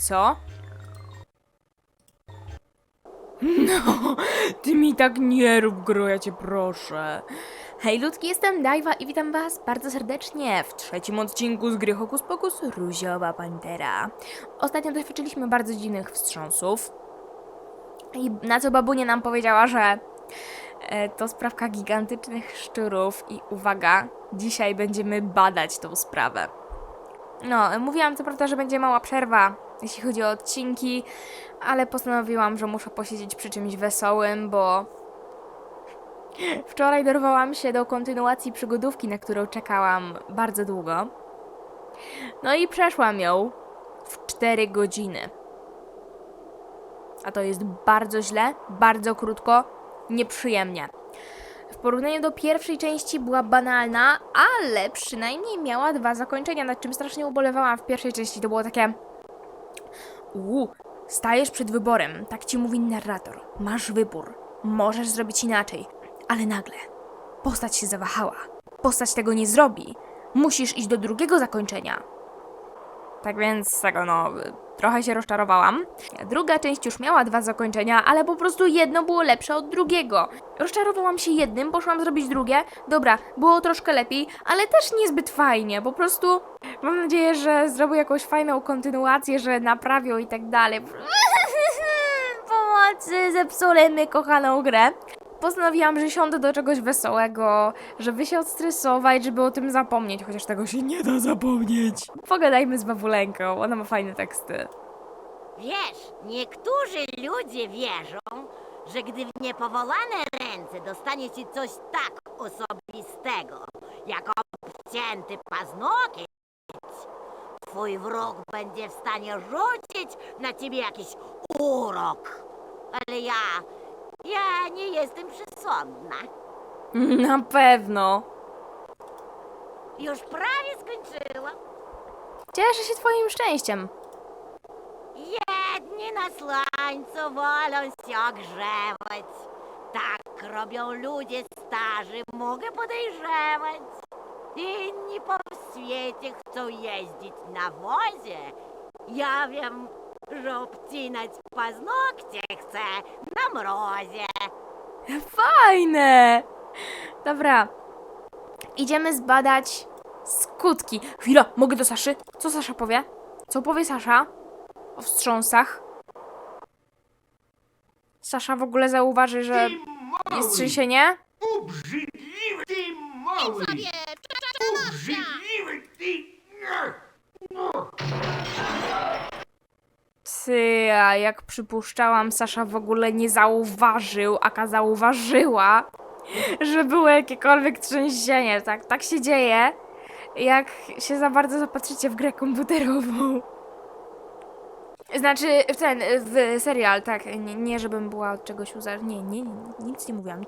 Co? No, ty mi tak nie rób, gro, ja cię proszę. Hej ludki, jestem Dajwa i witam was bardzo serdecznie w trzecim odcinku z gry Hokus Pokus Różowa Pantera. Ostatnio doświadczyliśmy bardzo dziwnych wstrząsów. I na co babunia nam powiedziała, że e, to sprawka gigantycznych szczurów i uwaga, dzisiaj będziemy badać tą sprawę. No, mówiłam co prawda, że będzie mała przerwa, jeśli chodzi o odcinki, ale postanowiłam, że muszę posiedzieć przy czymś wesołym, bo wczoraj dorwałam się do kontynuacji przygodówki, na którą czekałam bardzo długo. No i przeszłam ją w 4 godziny. A to jest bardzo źle, bardzo krótko, nieprzyjemnie. W porównaniu do pierwszej części była banalna, ale przynajmniej miała dwa zakończenia, nad czym strasznie ubolewałam w pierwszej części. To było takie. Uuu, stajesz przed wyborem, tak ci mówi narrator. Masz wybór, możesz zrobić inaczej, ale nagle postać się zawahała. Postać tego nie zrobi. Musisz iść do drugiego zakończenia. Tak więc tego no, trochę się rozczarowałam. Druga część już miała dwa zakończenia, ale po prostu jedno było lepsze od drugiego. Rozczarowałam się jednym, poszłam zrobić drugie. Dobra, było troszkę lepiej, ale też niezbyt fajnie. Po prostu mam nadzieję, że zrobią jakąś fajną kontynuację, że naprawią i tak dalej. Pomocy, zepsuli my kochaną grę. Postanowiłam, że siądę do czegoś wesołego, żeby się odstresować, żeby o tym zapomnieć, chociaż tego się nie da zapomnieć. Pogadajmy z babuleńką, ona ma fajne teksty. Wiesz, niektórzy ludzie wierzą, że gdy w niepowołane ręce dostanie ci coś tak osobistego, jak obcięty paznokieć, twój wróg będzie w stanie rzucić na ciebie jakiś urok. Ale ja, ja nie jestem przesądna. Na pewno. Już prawie skończyłam. Cieszę się twoim szczęściem. Jedni na słońcu wolą się ogrzewać. Tak robią ludzie starzy, mogę podejrzewać. Inni po świecie chcą jeździć na wozie. Ja wiem, że obcinać paznokcie chcę na mrozie. Fajne! Dobra. Idziemy zbadać skutki. Chwila, mogę do Saszy? Co Sasza powie? Co powie Sasza? O wstrząsach. Sasza w ogóle zauważy, że jest trzęsienie? Obrzydliwy ty mały! Obrzydliwy ty! A jak przypuszczałam, Sasza w ogóle nie zauważył, Aka zauważyła, że było jakiekolwiek trzęsienie. Tak, tak się dzieje, jak się za bardzo zapatrzycie w grę komputerową. Znaczy, w ten, w serial, tak. Nie, nie żebym była od czegoś uzależniona. Nie, nie, nic nie mówiłam.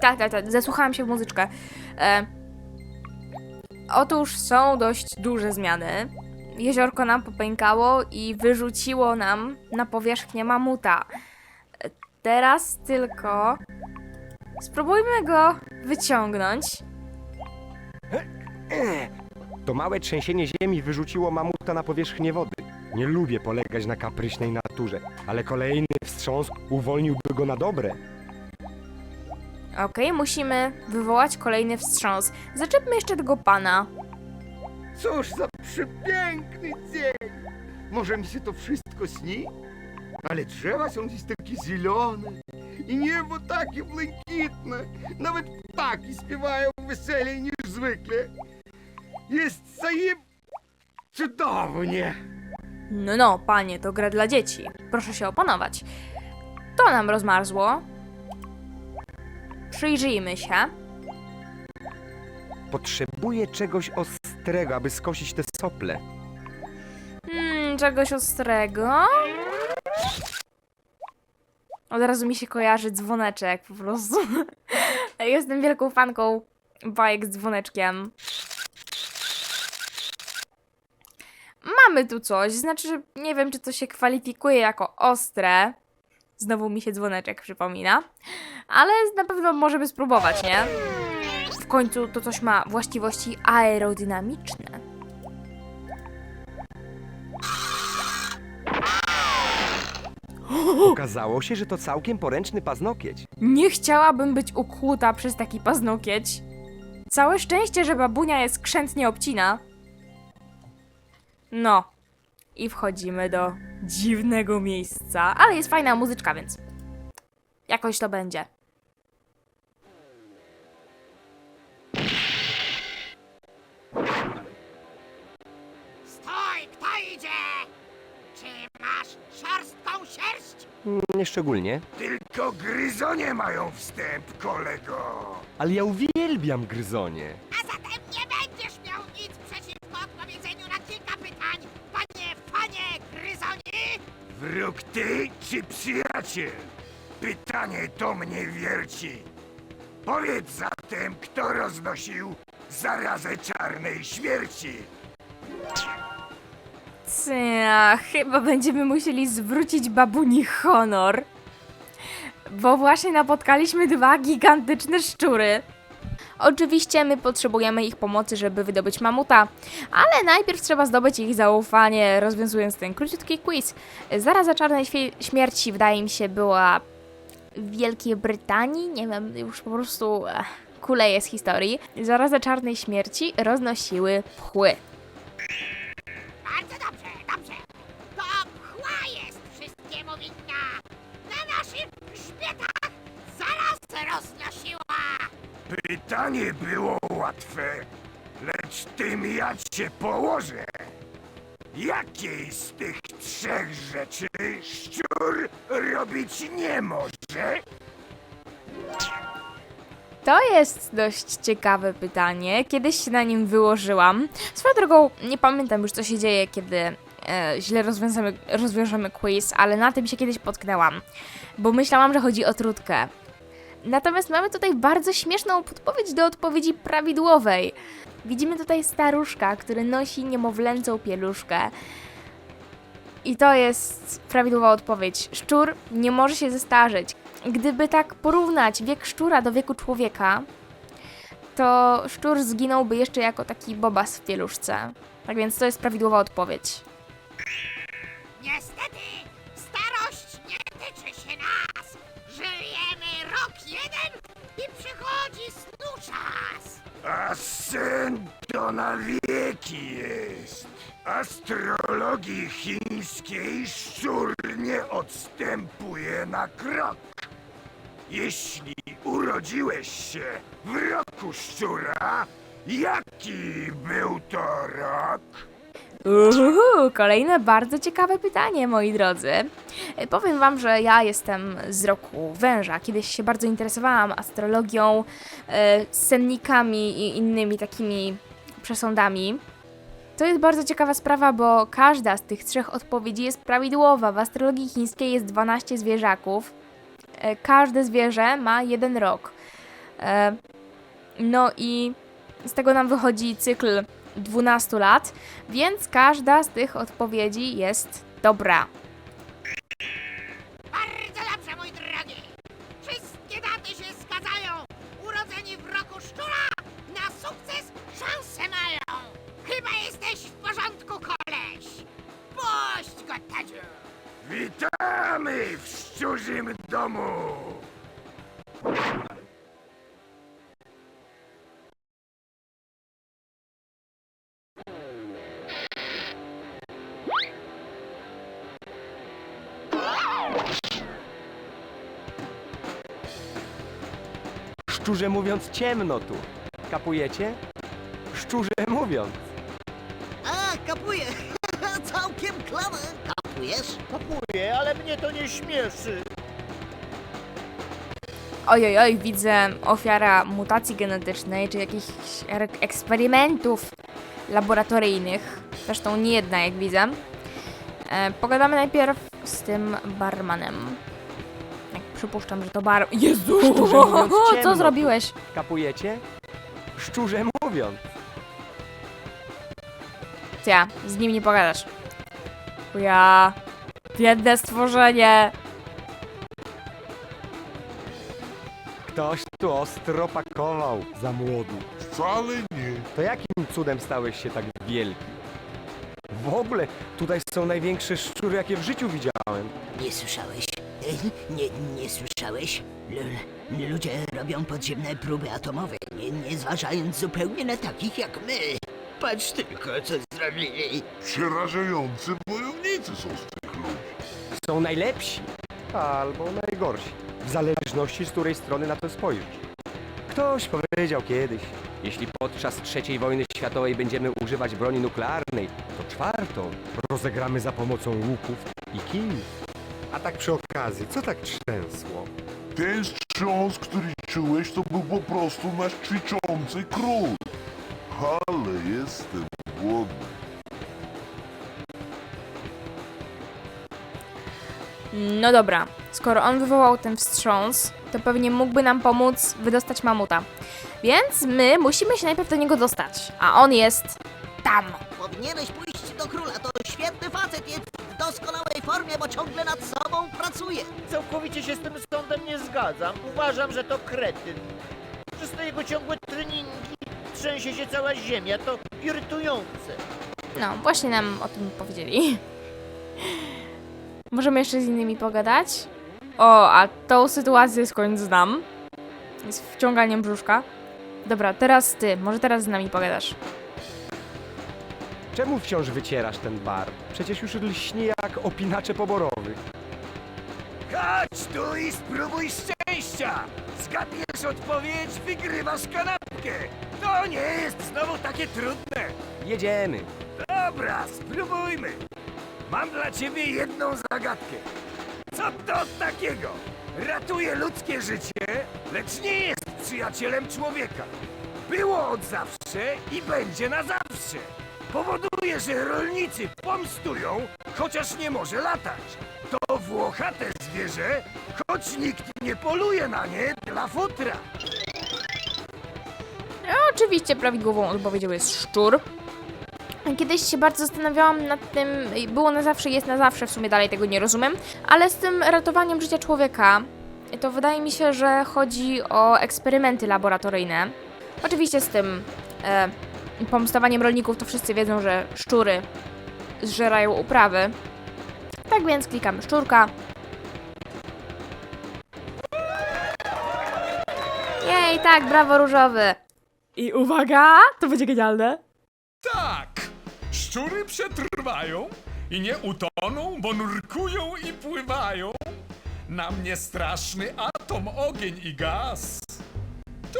Tak, tak, tak, zasłuchałam się w muzyczkę. E, otóż są dość duże zmiany. Jeziorko nam popękało i wyrzuciło nam na powierzchnię mamuta. E, Teraz tylko spróbujmy go wyciągnąć. To małe trzęsienie ziemi wyrzuciło mamuta na powierzchnię wody. Nie lubię polegać na kapryśnej naturze, ale kolejny wstrząs uwolniłby go na dobre. Okej, musimy wywołać kolejny wstrząs. Zaczepmy jeszcze tego pana. Cóż za przepiękny dzień! Może mi się to wszystko śni? Ale drzewa są dziś takie zielone i niebo takie błękitne. Nawet ptaki śpiewają weseliej niż zwykle. Jest zajem... cudownie! No, no, panie, to gra dla dzieci. Proszę się opanować. To nam rozmarzło. Przyjrzyjmy się. Potrzebuję czegoś ostrego, aby skosić te sople. Hmm, czegoś ostrego. Od razu mi się kojarzy dzwoneczek po prostu. Jestem wielką fanką bajek z dzwoneczkiem. Mamy tu coś, znaczy, że nie wiem, czy to się kwalifikuje jako ostre. Znowu mi się dzwoneczek przypomina. Ale na pewno możemy spróbować, nie? W końcu to coś ma właściwości aerodynamiczne. Okazało się, że to całkiem poręczny paznokieć. Nie chciałabym być ukłuta przez taki paznokieć. Całe szczęście, że babunia jest skrzętnie obcina. No. I wchodzimy do dziwnego miejsca, ale jest fajna muzyczka, więc jakoś to będzie. Stój, kto idzie? Czy masz szorstką sierść? Nieszczególnie. Tylko gryzonie mają wstęp, kolego. Ale ja uwielbiam gryzonie. A zatem nie Wróg ty czy przyjaciel? Pytanie to mnie wierci. Powiedz zatem, kto roznosił zarazę czarnej śmierci. Cia, chyba będziemy musieli zwrócić babuni honor. Bo właśnie napotkaliśmy dwa gigantyczne szczury. Oczywiście my potrzebujemy ich pomocy, żeby wydobyć mamuta, ale najpierw trzeba zdobyć ich zaufanie, rozwiązując ten króciutki quiz. Zaraza czarnej śmierci, wydaje mi się, była w Wielkiej Brytanii, nie wiem, już po prostu eh, kuleje z historii. Zaraza czarnej śmierci roznosiły pchły. Bardzo dobrze, dobrze. Pytanie było łatwe, lecz tym ja cię położę. Jakiej z tych trzech rzeczy szczur robić nie może? To jest dość ciekawe pytanie. Kiedyś się na nim wyłożyłam. Swoją drogą, nie pamiętam już, co się dzieje, kiedy e, źle rozwiążemy, quiz, ale na tym się kiedyś potknęłam, bo myślałam, że chodzi o trutkę. Natomiast mamy tutaj bardzo śmieszną podpowiedź do odpowiedzi prawidłowej. Widzimy tutaj staruszka, który nosi niemowlęcą pieluszkę. I to jest prawidłowa odpowiedź. Szczur nie może się zestarzeć. Gdyby tak porównać wiek szczura do wieku człowieka, to szczur zginąłby jeszcze jako taki bobas w pieluszce. Tak więc to jest prawidłowa odpowiedź. Czas. A sen to na wieki jest. Astrologii chińskiej szczur nie odstępuje na krok. Jeśli urodziłeś się w roku szczura, jaki był to rok? Uhuhu, kolejne bardzo ciekawe pytanie, moi drodzy. E, Powiem wam, że ja jestem z roku węża. Kiedyś się bardzo interesowałam astrologią, e, sennikami i innymi takimi przesądami. To jest bardzo ciekawa sprawa, bo każda z tych trzech odpowiedzi jest prawidłowa. W astrologii chińskiej jest 12 zwierzaków. E, Każde zwierzę ma jeden rok. No i z tego nam wychodzi cykl 12 lat, więc każda z tych odpowiedzi jest dobra. Bardzo dobrze, mój drogi. Wszystkie daty się zgadzają. Urodzeni w roku szczura na sukces szanse mają. Chyba jesteś w porządku, koleś. Puść go, Tadziu. Witamy w szczurzym domu! Szczurze mówiąc ciemno tu. Kapujecie? Szczurze mówiąc. A, kapuję! Całkiem reklamy, kapujesz? Kapuję, ale mnie to nie śmieszy. Oj, oj, oj, widzę ofiara mutacji genetycznej, czy jakichś er- eksperymentów laboratoryjnych. Zresztą nie jedna, jak widzę. E, pogadamy najpierw z tym barmanem. Przypuszczam, że to bar... Jezu! Mówiąc, Co zrobiłeś? Kapujecie? Szczurze mówiąc. Ja, z nim nie pogadasz. Ja... Biedne stworzenie! Ktoś tu ostro pakował za młodu. Wcale nie. To jakim cudem stałeś się tak wielki? W ogóle tutaj są największe szczury, jakie w życiu widziałem. Nie słyszałeś? Nie, nie słyszałeś? L- ludzie robią podziemne próby atomowe, nie, nie zważając zupełnie na takich jak my. Patrz tylko, co zrobili. Przerażający wojownicy są z tych ludzi. Są najlepsi albo najgorsi. W zależności z której strony na to spojrzysz. Ktoś powiedział kiedyś, jeśli podczas trzeciej wojny światowej będziemy używać broni nuklearnej, to czwartą rozegramy za pomocą łuków i kijów. A tak przy okazji, co tak trzęsło? Ten wstrząs, który czułeś, to był po prostu nasz ćwiczący król. Ale jestem głodny. No dobra, skoro on wywołał ten wstrząs, to pewnie mógłby nam pomóc wydostać mamuta. Więc my musimy się najpierw do niego dostać, a on jest tam. Powinieneś pójść do króla, to świetny facet, jest w doskonałej formie, bo ciągle nad sobą pracuje. Całkowicie się z tym sądem nie zgadzam. Uważam, że to kretyn. Przez te jego ciągłe treningi trzęsie się cała ziemia. To irytujące. No, właśnie nam o tym powiedzieli. Możemy jeszcze z innymi pogadać? O, a tą sytuację skąd znam? Z wciąganiem brzuszka. Dobra, teraz ty, może teraz z nami pogadasz. Czemu wciąż wycierasz ten bar? Przecież już lśni jak opinacze poborowych. Chodź tu i spróbuj szczęścia! Zgadniesz odpowiedź, wygrywasz kanapkę! To nie jest znowu takie trudne! Jedziemy. Dobra, spróbujmy! Mam dla ciebie jedną zagadkę. Co to takiego? Ratuje ludzkie życie, lecz nie jest przyjacielem człowieka. Było od zawsze i będzie na zawsze. Powoduje, że rolnicy pomstują, chociaż nie może latać. To włochate zwierzę, choć nikt nie poluje na nie dla futra. No, oczywiście prawidłową odpowiedzią jest szczur. Kiedyś się bardzo zastanawiałam nad tym, było na zawsze, jest na zawsze, w sumie dalej tego nie rozumiem, ale z tym ratowaniem życia człowieka, to wydaje mi się, że chodzi o eksperymenty laboratoryjne. Oczywiście z tym e, pomstowaniem rolników to wszyscy wiedzą, że szczury zżerają uprawy. Tak więc klikamy szczurka. Jej, tak, brawo różowy. I uwaga, to będzie genialne. Tak! Szczury przetrwają i nie utoną, bo nurkują i pływają. Na mnie straszny atom, ogień i gaz.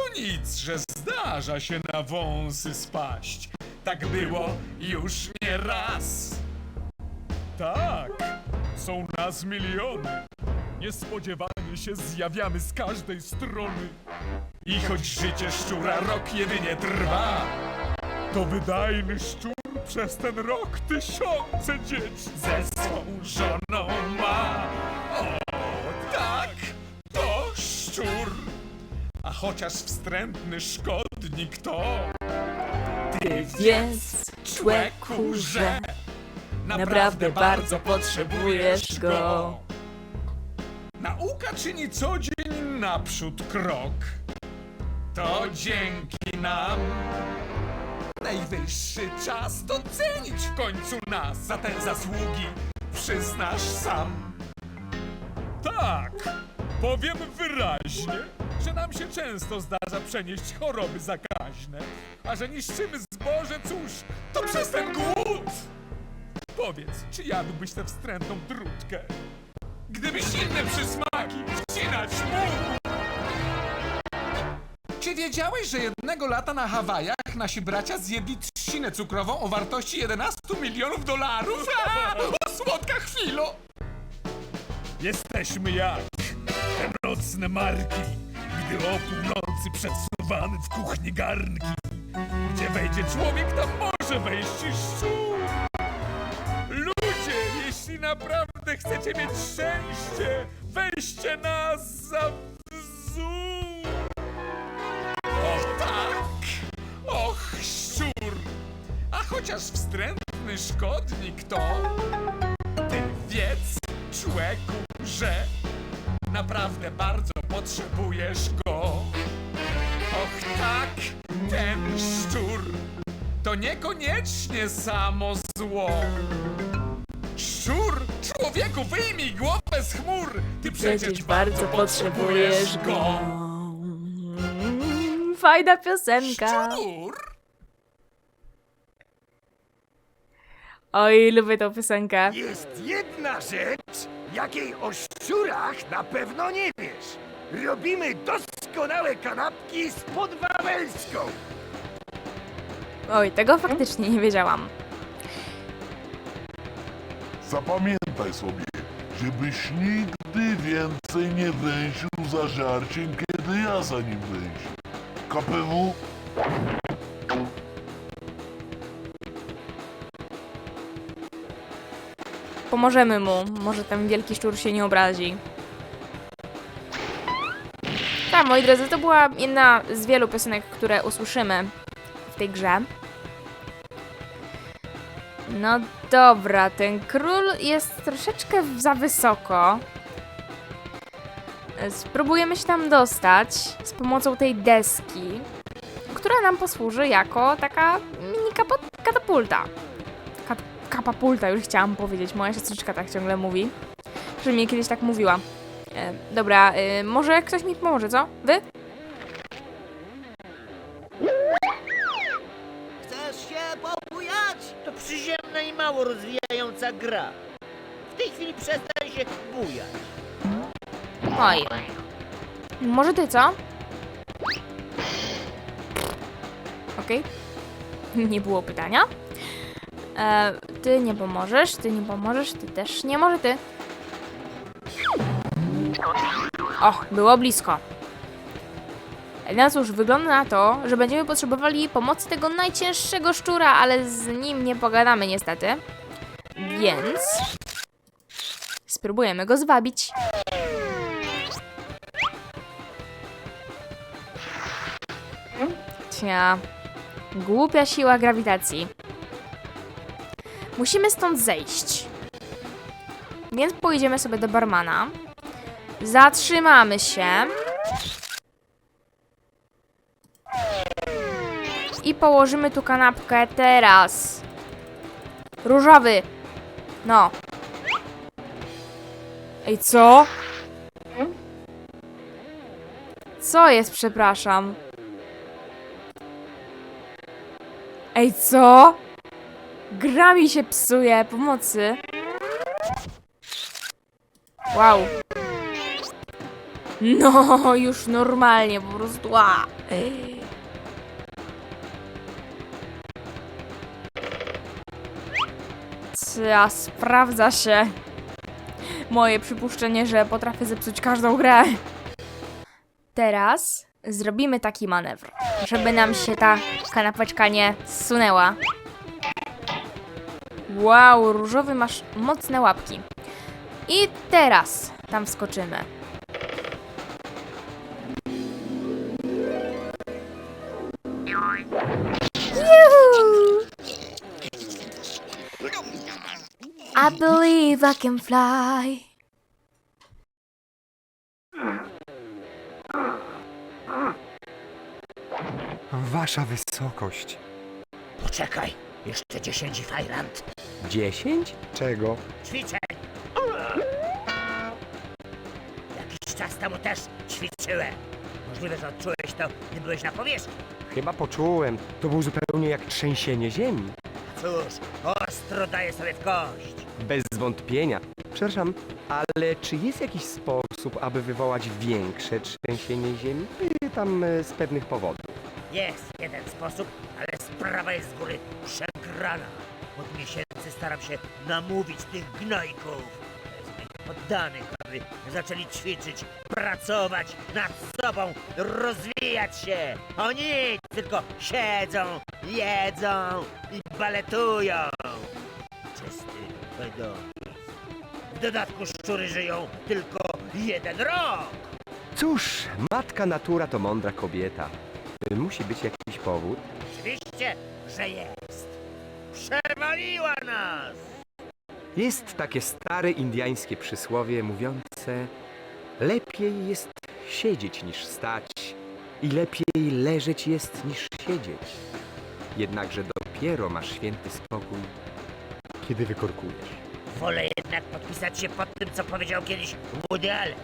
To nic, że zdarza się na wąsy spaść. Tak było już nie raz. Tak, są nas miliony. Niespodziewanie się zjawiamy z każdej strony. I choć życie szczura rok jedynie trwa, to wydajny szczur przez ten rok tysiące dzieci ze swą żoną ma. Chociaż wstrętny szkodnik to Ty więc, człeku, że naprawdę bardzo potrzebujesz go. Nauka czyni co dzień naprzód krok. To dzięki nam najwyższy czas docenić w końcu nas za te zasługi. Przyznasz sam. Tak, powiem wyraźnie, że nam się często zdarza przenieść choroby zakaźne, a że niszczymy zboże, cóż, to przez ten głód. Powiedz, czy jadłbyś tę wstrętną trutkę? Gdybyś inne przysmaki wcinać mógł! Czy wiedziałeś, że jednego lata na Hawajach nasi bracia zjedli trzcinę cukrową o wartości 11 milionów dolarów? A, o Jesteśmy jak te nocne marki, gdy o północy przesuwany w kuchni garnki. Gdzie wejdzie człowiek, tam może wejść i szczur. Ludzie, jeśli naprawdę chcecie mieć szczęście, weźcie nas za wzór. O tak! Och, szczur! A chociaż wstrętny szkodnik to, ty wiedz, człeku, że naprawdę bardzo potrzebujesz go. To niekoniecznie samo zło. Szczur, człowieku, wyjmij głowę z chmur! Ty przecież, bardzo potrzebujesz go. Mm, Fajna piosenka. Szczur? Oj, lubię tą piosenkę. Jest jedna rzecz, jakiej o szczurach na pewno nie wiesz. Robimy doskonałe kanapki z podwawelską. Oj, tego faktycznie nie wiedziałam. Zapamiętaj sobie, żebyś nigdy więcej nie węsił za żarciem, kiedy ja za nim węsię. KPW? Pomożemy mu. Może ten wielki szczur się nie obrazi. Tak, moi drodzy, to była jedna z wielu piosenek, które usłyszymy w tej grze. No dobra, ten król jest troszeczkę za wysoko. Spróbujemy się tam dostać z pomocą tej deski, która nam posłuży jako taka mini katapulta. Kat- kapapulta, już chciałam powiedzieć. Moja siostrzyczka tak ciągle mówi. Przynajmniej kiedyś tak mówiła. E, dobra, e, może ktoś mi pomoże, co? Wy? Gra. W tej chwili przestań się bujać. Oj. Może ty, co? Okej. Nie było pytania. E, ty nie pomożesz, ty nie pomożesz, ty też nie, może ty. O, było blisko. No cóż, wygląda na to, że będziemy potrzebowali pomocy tego najcięższego szczura, ale z nim nie pogadamy niestety. Więc... Spróbujemy go zwabić. Cia. Głupia siła grawitacji. Musimy stąd zejść. Więc pojedziemy sobie do barmana. Zatrzymamy się. I położymy tu kanapkę teraz. Różowy. No. Ej, co? Co jest, przepraszam? Ej, co? Gra mi się psuje, pomocy. Wow. No, już normalnie, po prostu. A. Sprawdza się. Moje przypuszczenie, że potrafię zepsuć każdą grę. Teraz zrobimy taki manewr, żeby nam się ta kanapeczka nie zsunęła. Wow, różowy masz mocne łapki. I teraz tam skoczymy. I believe I can fly. Wasza wysokość. Poczekaj, jeszcze 10 fajrant. Dziesięć? Czego? Ćwiczeń. Jakiś czas temu też ćwiczyłem. Możliwe, że odczułeś to, gdy byłeś na powierzchni. Chyba poczułem. To był zupełnie jak trzęsienie ziemi. Cóż, ostro daje sobie w kość. Bez wątpienia. Przepraszam, ale czy jest jakiś sposób, aby wywołać większe trzęsienie ziemi? Pytam e, z pewnych powodów. Jest jeden sposób, ale sprawa jest z góry przegrana. Od miesięcy staram się namówić tych gnojków. poddanych, aby zaczęli ćwiczyć, pracować nad sobą, rozwijać się. Oni tylko siedzą, jedzą i baletują. Pedofil. W dodatku szczury żyją tylko jeden rok. Cóż, matka natura to mądra kobieta. Musi być jakiś powód. Oczywiście, że jest. Przewaliła nas! Jest takie stare indiańskie przysłowie mówiące: Lepiej jest siedzieć niż stać, i lepiej leżeć jest niż siedzieć. Jednakże dopiero masz święty spokój, kiedy wykorkujesz. Wolę jednak podpisać się pod tym, co powiedział kiedyś Woody Allen.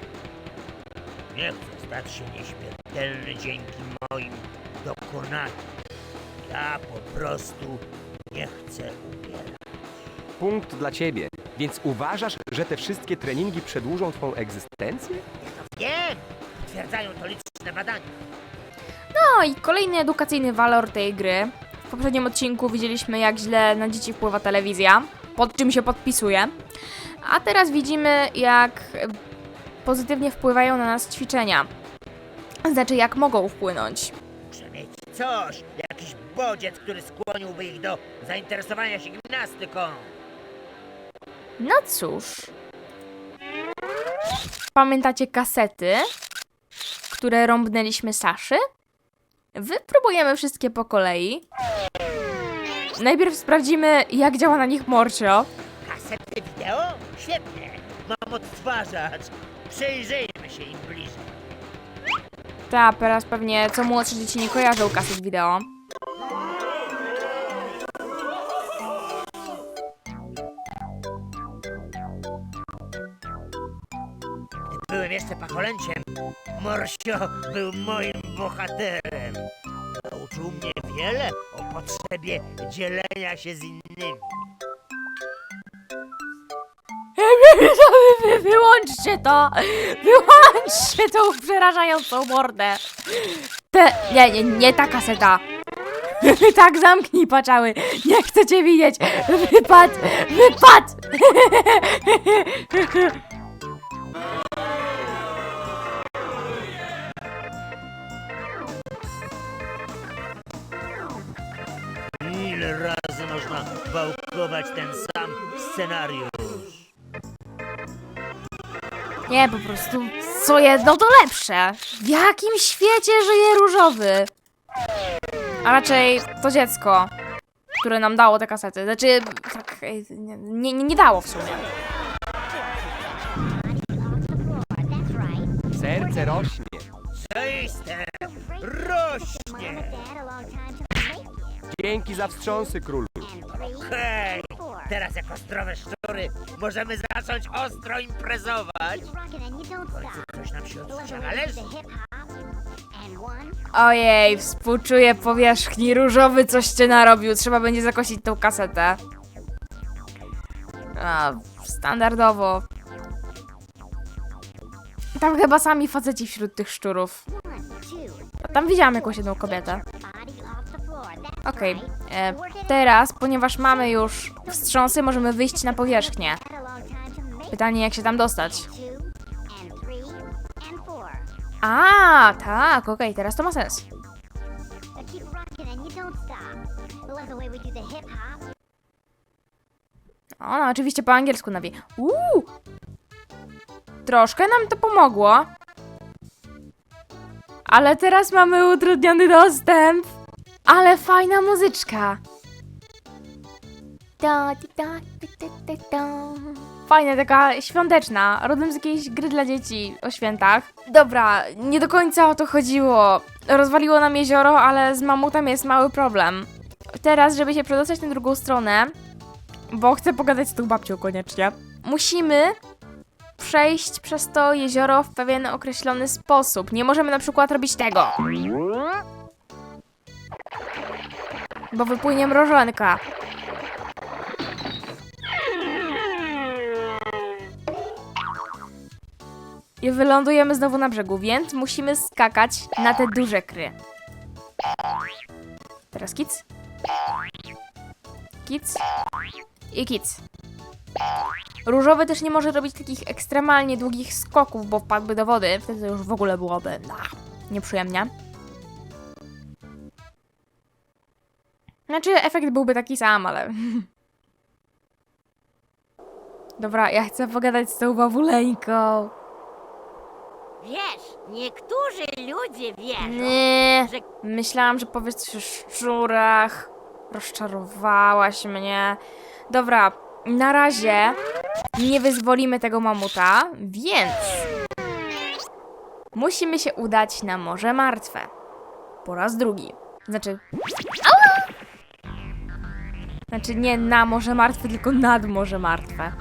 Nie chcę stać się nieśmiertelny dzięki moim dokonaniom. Ja po prostu nie chcę umierać. Punkt dla ciebie. Więc uważasz, że te wszystkie treningi przedłużą twą egzystencję? Ja to wiem! Potwierdzają to liczne badania. No i kolejny edukacyjny walor tej gry. W poprzednim odcinku widzieliśmy, jak źle na dzieci wpływa telewizja, pod czym się podpisuje. A teraz widzimy, jak pozytywnie wpływają na nas ćwiczenia. Znaczy, jak mogą wpłynąć. Muszę mieć coś, jakiś bodziec, który skłoniłby ich do zainteresowania się gimnastyką. No cóż. Pamiętacie kasety, które rąbnęliśmy Saszy? Wypróbujemy wszystkie po kolei. Najpierw sprawdzimy, jak działa na nich Morcio. Kasety wideo? Świetnie! Mam odtwarzacz. Przyjrzyjmy się im bliżej. Ta, teraz pewnie co młodsze dzieci nie kojarzą kaset wideo. Gdy byłem jeszcze pacholęciem, Morsio był moim bohaterem. Nauczył mnie wiele potrzebie dzielenia się z innymi. Wy, wyłączcie to! Wyłączcie tą przerażającą mordę! Te, nie, nie, nie ta kaseta! Tak, zamknij paczały! Nie chcę cię widzieć! Wypad! Wypad! wałkować ten sam scenariusz? Nie, po prostu co jedno to lepsze! W jakim świecie żyje różowy? A raczej to dziecko, które nam dało te kasety. Znaczy, tak, nie, nie, nie dało w sumie. Serce rośnie. Zaiste! Rośnie! Dzięki za wstrząsy, królu. Hej! Teraz jako zdrowe szczury możemy zacząć ostro imprezować. W końcu nam się od życia należy. Ojej, współczuję powierzchni różowy, coś cię narobił. Trzeba będzie zakosić tą kasetę. A, standardowo. Tam chyba sami faceci wśród tych szczurów. A tam widziałam jakąś jedną kobietę. Okej, e, teraz, ponieważ mamy już wstrząsy, możemy wyjść na powierzchnię. Pytanie, jak się tam dostać? A, tak, okej, teraz to ma sens. O, no oczywiście po angielsku nawie. Uuu! Troszkę nam to pomogło. Ale teraz mamy utrudniony dostęp. Ale fajna muzyczka. Da, da, da. Fajna, taka świąteczna, rodem z jakiejś gry dla dzieci o świętach. Dobra, nie do końca o to chodziło. Rozwaliło nam jezioro, ale z mamutem jest mały problem. Teraz, żeby się przedostać na drugą stronę, bo chcę pogadać z tą babcią koniecznie, musimy przejść przez to jezioro w pewien określony sposób. Nie możemy na przykład robić tego. Bo wypłynie mrożonka. I wylądujemy znowu na brzegu, więc musimy skakać na te duże kry. Teraz kic. Kic. I kic. Różowy też nie może robić takich ekstremalnie długich skoków, bo wpadłby do wody. Wtedy już w ogóle byłoby nieprzyjemnie. Znaczy, efekt byłby taki sam, ale... Dobra, ja chcę pogadać z tą bawuleńką. Wiesz, niektórzy ludzie wierzą, Nie, że myślałam, że powiesz coś o szczurach. Rozczarowałaś mnie. Dobra, na razie nie wyzwolimy tego mamuta, więc musimy się udać na Morze Martwe. Po raz drugi. Znaczy. Znaczy nie na Morze Martwe, tylko nad Morze Martwe.